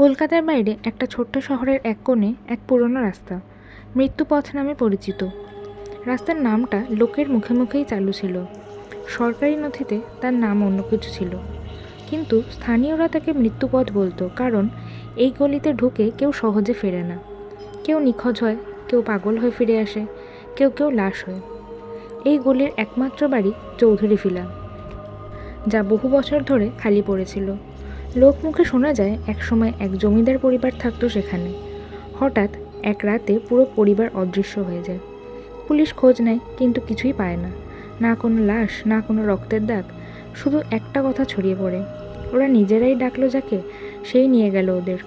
কলকাতার বাইরে একটা ছোট্ট শহরের এক কোণে এক পুরনো রাস্তা, মৃত্যুপথ নামে পরিচিত। রাস্তার নামটা লোকের মুখে মুখেই চালু ছিল। সরকারি নথিতে তার নাম অন্য কিছু ছিল। কিন্তু স্থানীয়রা তাকে মৃত্যুপথ বলতো, কারণ এই গলিতে ঢুকে কেউ সহজে ফেরে না। কেউ নিখোঁজ হয়, কেউ পাগল হয়ে ফিরে আসে, কেউ কেউ লাশ হয়। এই গলির একমাত্র বাড়ি চৌধুরী ফিলা, যা বহু বছর ধরে খালি পড়েছিল। লোকমুখে শোনা যায়, একসময় এক জমিদার পরিবার থাকতো সেখানে। হঠাৎ এক রাতে পুরো পরিবার অদৃশ্য হয়ে যায়। পুলিশ খোঁজ নেয়, কিন্তু কিছুই পায় না। না কোনো লাশ, না কোনো রক্তের দাগ, শুধু একটা কথা ছড়িয়ে পড়ে। ওরা নিজেরাই ডাকলো যাকে, সেই নিয়ে গেল ওদের।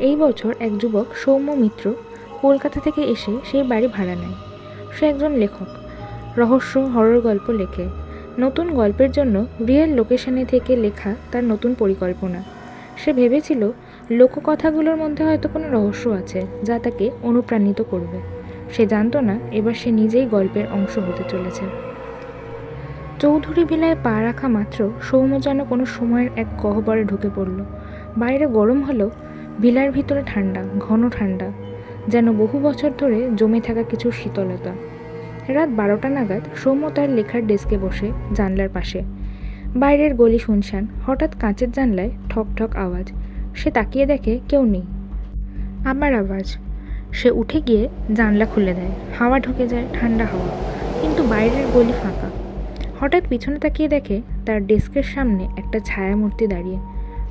এই বছর এক যুবক, সৌম্য মিত্র, কলকাতা থেকে এসে সেই বাড়ি ভাড়া নেয়। সে একজন লেখক। রহস্য, হরর গল্প লেখে। নতুন গল্পের জন্য রিয়েল লোকেশনে থেকে লেখা তার নতুন পরিকল্পনা। সে ভেবেছিল লোককথাগুলোর মধ্যে হয়তো কোনো রহস্য আছে যা তাকে অনুপ্রাণিত করবে। সে জানতো না এবার সে নিজেই গল্পের অংশ হতে চলেছে। চৌধুরী ভিলায় পা রাখা মাত্র সৌম্য যেন কোনো সময়ের এক গহ্বরে ঢুকে পড়ল। বাইরে গরম হলেও ভিলার ভিতরে ঠান্ডা, ঘন ঠান্ডা, যেন বহু বছর ধরে জমে থাকা কিছু শীতলতা। রাত বারোটা নাগাদ সৌম্য তার লেখার ডেস্কে বসে জানলার পাশে। বাইরের গলি শুনশান, হঠাৎ কাঁচের জানলায় ঠক ঠক আওয়াজ। সে তাকিয়ে দেখে কেউ নেই। আবার আওয়াজ। সে উঠে গিয়ে জানলা খুলে দেয়। হাওয়া ঢুকে যায় ঠান্ডা হাওয়া, কিন্তু বাইরের গলি ফাঁকা। হঠাৎ পিছনে তাকিয়ে দেখে তার ডেস্কের সামনে একটা ছায়া মূর্তি দাঁড়িয়ে।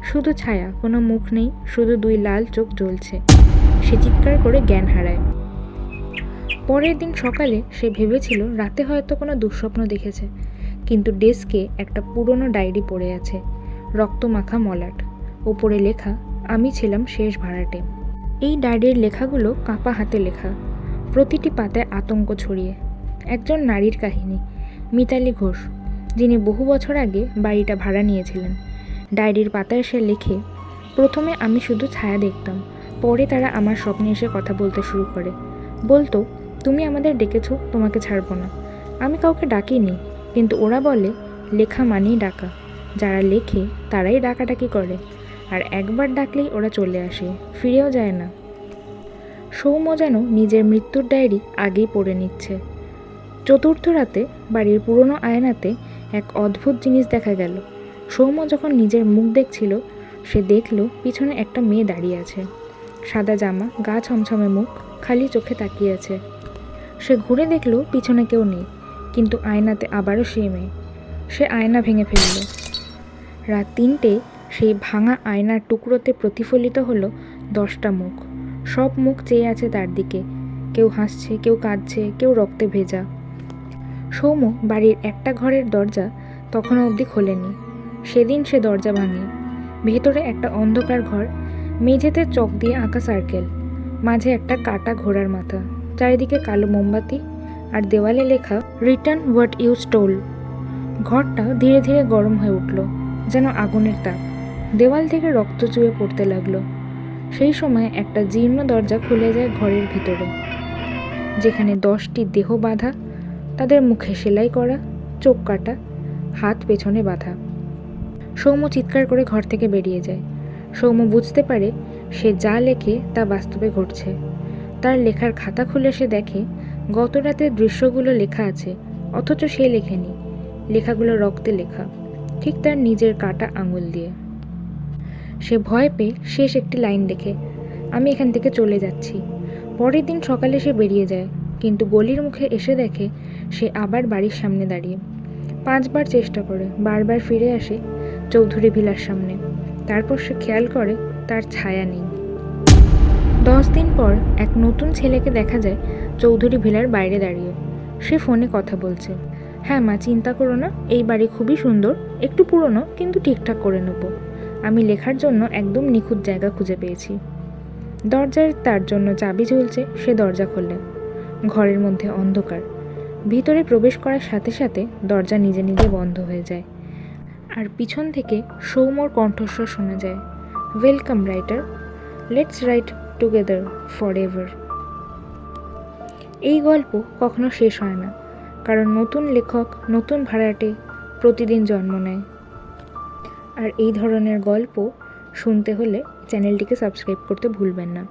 শুধু ছায়া, কোনো মুখ নেই, শুধু দুই লাল চোখ জ্বলছে। সে চিৎকার করে জ্ঞান হারায়। পরের দিন সকালে সে ভেবেছিল রাতে হয়তো কোনো দুঃস্বপ্ন দেখেছে। কিন্তু ডেস্কে একটা পুরনো ডায়েরি পড়ে আছে, রক্তমাখা মলাট। ওপরে লেখা, আমি ছিলাম শেষ ভাড়াটে। এই ডায়েরির লেখাগুলো কাঁপা হাতে লেখা, প্রতিটি পাতায় আতঙ্ক ছড়িয়ে। একজন নারীর কাহিনী, মিতালি ঘোষ, যিনি বহু বছর আগে বাড়িটা ভাড়া নিয়েছিলেন। ডায়েরির পাতায় সে লেখে, প্রথমে আমি শুধু ছায়া দেখতাম, পরে তারা আমার স্বপ্নে এসে কথা বলতে শুরু করে। বলতো তুমি আমাদের ডেকেছো, তোমাকে ছাড়বো না। আমি কাউকে ডাকিনি, কিন্তু ওরা বলে, লেখা মানেই ডাকা। যারা লেখে, তারাই ডাকাডাকি করে। আর একবার ডাকলেই ওরা চলে আসে, ফিরেও যায় না। সৌম্য যেন নিজের মৃত্যুর ডায়েরি আগেই পড়ে নিচ্ছে। চতুর্থ রাতে, বাড়ির পুরনো আয়নাতে এক অদ্ভুত জিনিস দেখা গেল। সৌম্য যখন নিজের মুখ দেখছিল, সে দেখল পিছনে একটা মেয়ে দাঁড়িয়ে আছে। সাদা জামা, গা ছমছমে মুখ, খালি চোখে তাকিয়ে আছে। সে ঘুরে দেখল পিছনে কেউ নেই, কিন্তু আয়নাতে আবারও সেই মেয়ে। সে আয়না ভেঙে ফেলল। রাত তিনটে সেই ভাঙা আয়নার টুকরোতে প্রতিফলিত হলো দশটা মুখ। সব মুখ চেয়ে আছে তার দিকে। কেউ হাসছে, কেউ কাঁদছে, কেউ রক্তে ভেজা। সৌম্য বাড়ির একটা ঘরের দরজা তখনও অবধি খোলেনি। সেদিন সে দরজা ভাঙে। ভেতরে একটা অন্ধকার ঘর, মেঝেতে চক দিয়ে আঁকা সার্কেল, মাঝে একটা কাটা ঘোড়ার মাথা। চারিদিকে কালো মোমবাতি আর দেওয়ালে লেখা রিটার্ন হোয়াট ইউ স্টোল ঘরটা ধীরে ধীরে গরম হয়ে উঠল, যেন আগুনের তাপ। দেওয়াল থেকে রক্ত চুয়ে পড়তে লাগল। সেই সময় একটা জীর্ণ দরজা খুলে যায় ঘরের ভিতরে, যেখানে দশটি দেহ বাঁধা, তাদের মুখে সেলাই করা, চোখ কাটা, হাত পেছনে বাঁধা। সৌম্য চিৎকার করে ঘর থেকে বেরিয়ে যায়। সৌম্য বুঝতে পারে সে যা লেখে তা বাস্তবে ঘটছে। তার লেখার খাতা খুলে সে দেখে, গত রাতের দৃশ্যগুলো লেখা আছে, অথচ সে লেখেনি। লেখাগুলো রক্তে লেখা, ঠিক তার নিজের কাটা আঙুল দিয়ে। সে ভয় পেয়ে শেষ একটি লাইন দেখে, আমি এখান থেকে চলে যাচ্ছি। পরের দিন সকালে সে বেরিয়ে যায়, কিন্তু গলির মুখে এসে দেখে সে আবার বাড়ির সামনে দাঁড়িয়ে। পাঁচবার চেষ্টা করে, বারবার ফিরে আসে চৌধুরী ভিলার সামনে। তারপর সে খেয়াল করে তার ছায়া নেই। দশ দিন পর এক নতুন ছেলেকে দেখা যায় চৌধুরী ভিলার বাইরে দাঁড়িয়ে। সে ফোনে কথা বলছে। হ্যাঁ মা, চিন্তা করো না, এই বাড়ি খুবই সুন্দর, একটু পুরনো, কিন্তু ঠিকঠাক করে নেব। আমি লেখার জন্য একদম নিখুঁত জায়গা খুঁজে পেয়েছি। দরজার তার জন্য চাবি ঝুলছে, সে দরজা খুললে। ঘরের মধ্যে অন্ধকার। ভিতরে প্রবেশ করার সাথে সাথে দরজা নিজে নিজে বন্ধ হয়ে যায়। আর পিছন থেকে সৌম্যর কণ্ঠস্বর শোনা যায়। Welcome, writer. Let's write together for ever এই গল্প কখনো শেষ হয় না, কারণ নতুন লেখক, নতুন ভাড়াটে প্রতিদিন জন্ম নেয়। আর এই ধরনের গল্প শুনতে হলে চ্যানেলটিকে সাবস্ক্রাইব করতে ভুলবেন না।